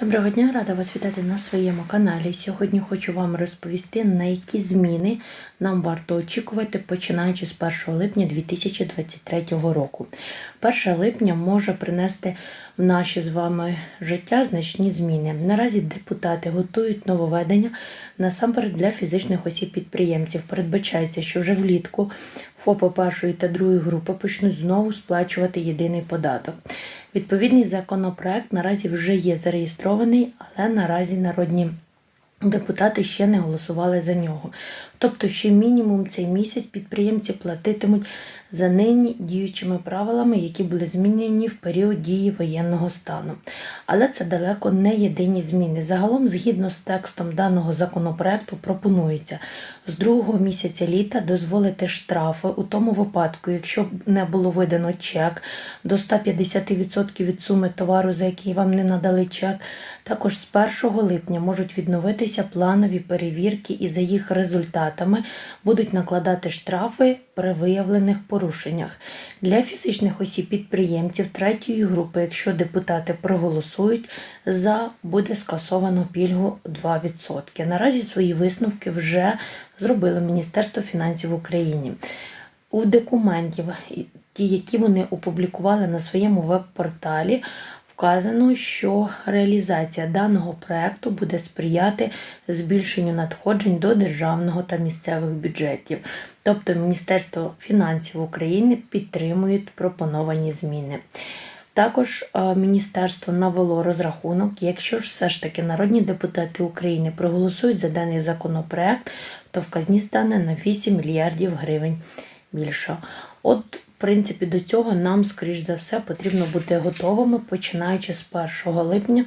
Доброго дня, рада вас вітати на своєму каналі. Сьогодні хочу вам розповісти, на які зміни нам варто очікувати, починаючи з 1 липня 2023 року. 1 липня може принести в наше з вами життя значні зміни. Наразі депутати готують нововведення насамперед для фізичних осіб-підприємців. Передбачається, що вже влітку ФОПи першої та другої групи почнуть знову сплачувати єдиний податок. Відповідний законопроект наразі вже є зареєстрований, але наразі народні депутати ще не голосували за нього. Тобто, ще мінімум цей місяць підприємці платитимуть за нині діючими правилами, які були змінені в період дії воєнного стану. Але це далеко не єдині зміни. Загалом, згідно з текстом даного законопроекту, пропонується з другого місяця літа дозволити штрафи у тому випадку, якщо не було видано чек до 150% від суми товару, за який вам не надали чек. Також з 1 липня можуть відновитися планові перевірки, і за їх результатами будуть накладати штрафи при виявлених порушеннях. Для фізичних осіб-підприємців третьої групи, якщо депутати проголосують за, буде скасовано пільгу 2%. Наразі свої висновки вже зробило Міністерство фінансів України. У документів, ті, які вони опублікували на своєму веб-порталі, вказано, що реалізація даного проекту буде сприяти збільшенню надходжень до державного та місцевих бюджетів. Тобто Міністерство фінансів України підтримують пропоновані зміни. Також е, міністерство навело розрахунок, якщо ж все ж таки народні депутати України проголосують за даний законопроект, то в казні стане на 8 мільярдів гривень більше. От, в принципі, до цього нам, скоріш за все, потрібно бути готовими, починаючи з 1 липня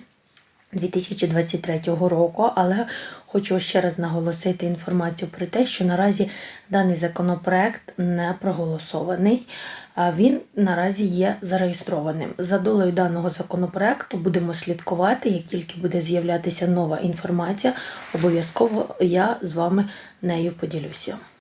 2023 року, але хочу ще раз наголосити інформацію про те, що наразі даний законопроект не проголосований. а Він наразі є зареєстрованим. За долею даного законопроекту будемо слідкувати. Як тільки буде з'являтися нова інформація, обов'язково я з вами нею поділюся.